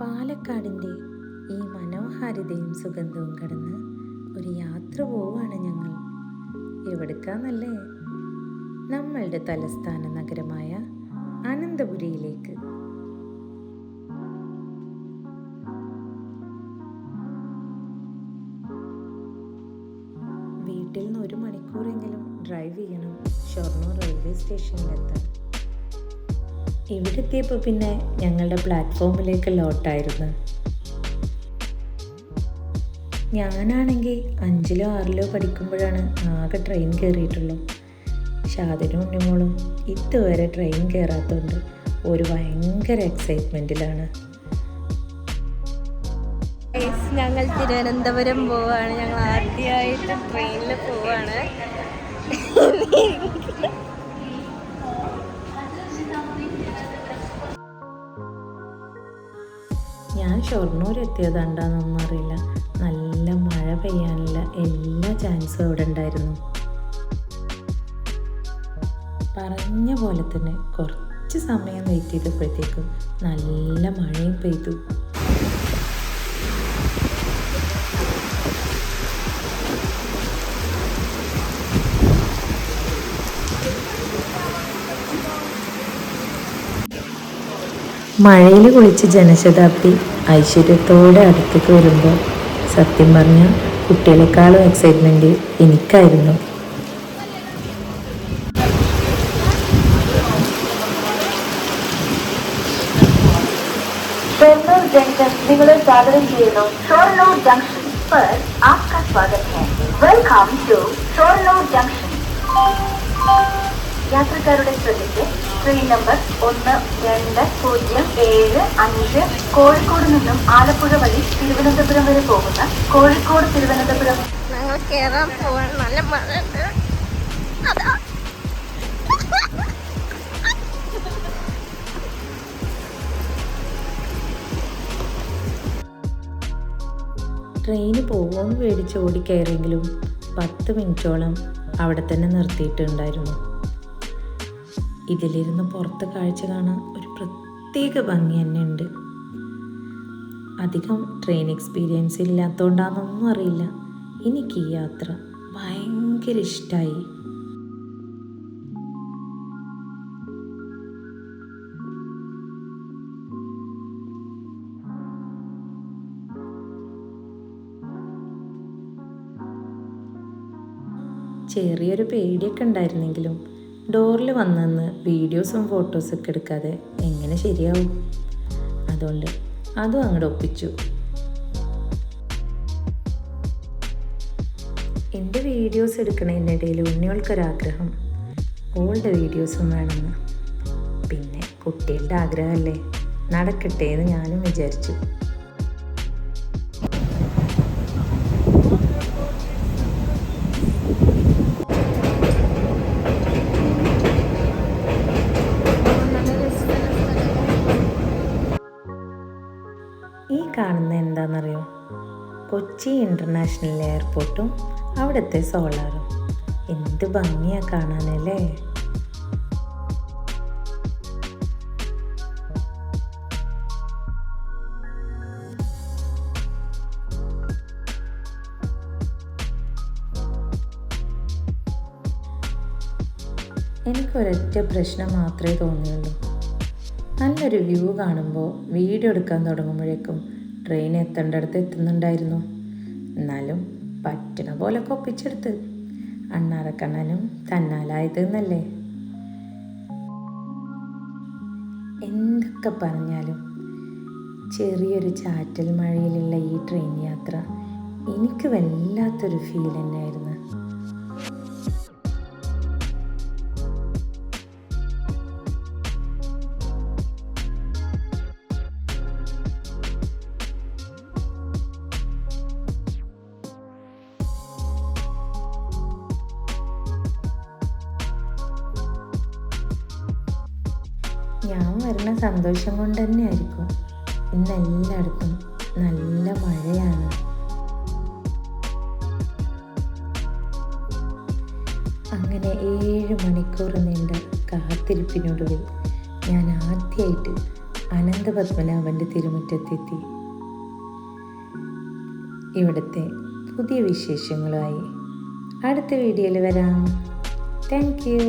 പാലക്കാടിന്റെ ഈ മനോഹാരിതയും സുഗന്ധവും കടന്ന് ഒരു യാത്ര പോവാണ് ഞങ്ങൾ. എവിടുക്കാന്നല്ലേ? നമ്മളുടെ തലസ്ഥാന നഗരമായ അനന്തപുരിയിലേക്ക്. വീട്ടിൽ നിന്ന് ഒരു മണിക്കൂറെങ്കിലും ഡ്രൈവ് ചെയ്യണം. ഷൊർണൂർ റെയിൽവേ സ്റ്റേഷനിലെത്താൻ. ഇവിടെ എത്തിയപ്പോൾ പിന്നെ ഞങ്ങളുടെ പ്ലാറ്റ്ഫോമിലേക്ക് ലോട്ടായിരുന്നു. ഞാനാണെങ്കിൽ അഞ്ചിലോ ആറിലോ പഠിക്കുമ്പോഴാണ് ആകെ ട്രെയിൻ കയറിയിട്ടുള്ളൂ ഷാദിനും ഉണ്ണിമോളും ഇതുവരെ ട്രെയിൻ കയറാത്തതുകൊണ്ട് ഒരു ഭയങ്കര എക്സൈറ്റ്മെന്റിലാണ് ഞങ്ങൾ തിരുവനന്തപുരം പോവാണ്. ഞങ്ങൾ ആദ്യമായിട്ട് ട്രെയിനിൽ പോവാണ്. ഞാൻ ഷൊർണൂർ എത്തിയത് എന്താണെന്നൊന്നും അറിയില്ല. നല്ല മഴ പെയ്യാനുള്ള എല്ലാ ചാൻസും അവിടെ ഉണ്ടായിരുന്നു പറഞ്ഞ പോലെ തന്നെ കുറച്ച് സമയം വെയിറ്റ് ചെയ്തപ്പോഴത്തേക്കും നല്ല മഴയും പെയ്തു. മഴയിൽ കുളിച്ച് ജനശതാബ്ദി ഐശ്വര്യത്തോടെ അടുത്തേക്ക് വരുമ്പോൾ സത്യം പറഞ്ഞാൽ കുട്ടികളെക്കാളും എക്സൈറ്റ്മെൻറ്റ് എനിക്കായിരുന്നു ഷൊർണൂർ ജംഗ്ഷൻ നിങ്ങളെ സ്വാഗതം ചെയ്യുന്നു ഷൊർണൂർ ജംഗ്ഷൻ पर आपका स्वागत है വെൽക്കം ടു ഷൊർണൂർ ജംഗ്ഷൻ യാത്രക്കാരുടെ ശ്രദ്ധയ്ക്ക് ട്രെയിൻ നമ്പർ ഒന്ന് രണ്ട് പൂജ്യം ഏഴ് അഞ്ച് കോഴിക്കോട് നിന്നും ആലപ്പുഴ വഴി തിരുവനന്തപുരം വരെ പോകുന്ന കോഴിക്കോട് തിരുവനന്തപുരം. ഞങ്ങൾ കയറാൻ നല്ല മഴ ഉണ്ട് അതാ. ട്രെയിന് പോകുമെന്ന് പേടിച്ച് ഓടിക്കയറിയെങ്കിലും പത്ത് മിനിറ്റോളം അവിടെ തന്നെ നിർത്തിയിട്ടുണ്ടായിരുന്നു. ഇതിലിരുന്ന് പുറത്ത് കാഴ്ച കാണാൻ ഒരു പ്രത്യേക ഭംഗി തന്നെ ഉണ്ട് അധികം ട്രെയിൻ എക്സ്പീരിയൻസ് ഇല്ലാത്തതുകൊണ്ടാണെന്നൊന്നും അറിയില്ല. എനിക്ക് ഈ യാത്ര ഭയങ്കര ഇഷ്ടമായി ചെറിയൊരു പേടിയൊക്കെ ഉണ്ടായിരുന്നെങ്കിലും ഡോറിൽ വന്നെന്ന് വീഡിയോസും ഫോട്ടോസൊക്കെ എടുക്കാതെ എങ്ങനെ ശരിയാവും? അതുകൊണ്ട് അതും അങ്ങോട്ട് ഒപ്പിച്ചു. എന്റെ വീഡിയോസ് എടുക്കണതിനിടയിൽ ഉണ്ണികൾക്കൊരാഗ്രഹം. ഓളുടെ വീഡിയോസും വേണമെന്ന് പിന്നെ കുട്ടികളുടെ ആഗ്രഹമല്ലേ നടക്കട്ടെ എന്ന് ഞാനും വിചാരിച്ചു. ഈ കാണുന്ന എന്താണെന്നറിയോ? കൊച്ചി ഇന്റർനാഷണൽ എയർപോർട്ടും അവിടുത്തെ സോളാറും. എന്ത് ഭംഗിയാ കാണാനല്ലേ? എനിക്കൊരൊറ്റ പ്രശ്നം മാത്രമേ തോന്നിയുള്ളൂ. നല്ലൊരു വ്യൂ കാണുമ്പോൾ വീഡിയോ എടുക്കാൻ തുടങ്ങുമ്പോഴേക്കും ട്രെയിൻ എത്തേണ്ടടുത്ത് എത്തുന്നുണ്ടായിരുന്നു. എന്നാലും പറ്റണ പോലെ കൊപ്പിച്ചെടുത്ത് അണ്ണാറക്കണ്ണനും തന്നാലായത് എന്നല്ലേ എന്തൊക്കെ പറഞ്ഞാലും ചെറിയൊരു ചാറ്റൽ മഴയിലുള്ള ഈ ട്രെയിൻ യാത്ര എനിക്ക് വല്ലാത്തൊരു ഫീൽ തന്നെയായിരുന്നു. ഞാൻ വരുന്ന സന്തോഷം കൊണ്ട് തന്നെയായിരിക്കും ഇന്ന് എല്ലായിടത്തും നല്ല മഴയാണ്. അങ്ങനെ ഏഴ് മണിക്കൂർ നീണ്ട കാത്തിരിപ്പിനൊടുവിൽ ഞാൻ ആദ്യമായിട്ട് അനന്തപത്മനാഭന്റെ തിരുമുറ്റത്തെത്തി. ഇവിടുത്തെ പുതിയ വിശേഷങ്ങളുമായി അടുത്ത വീഡിയോയിൽ വരാം. Thank you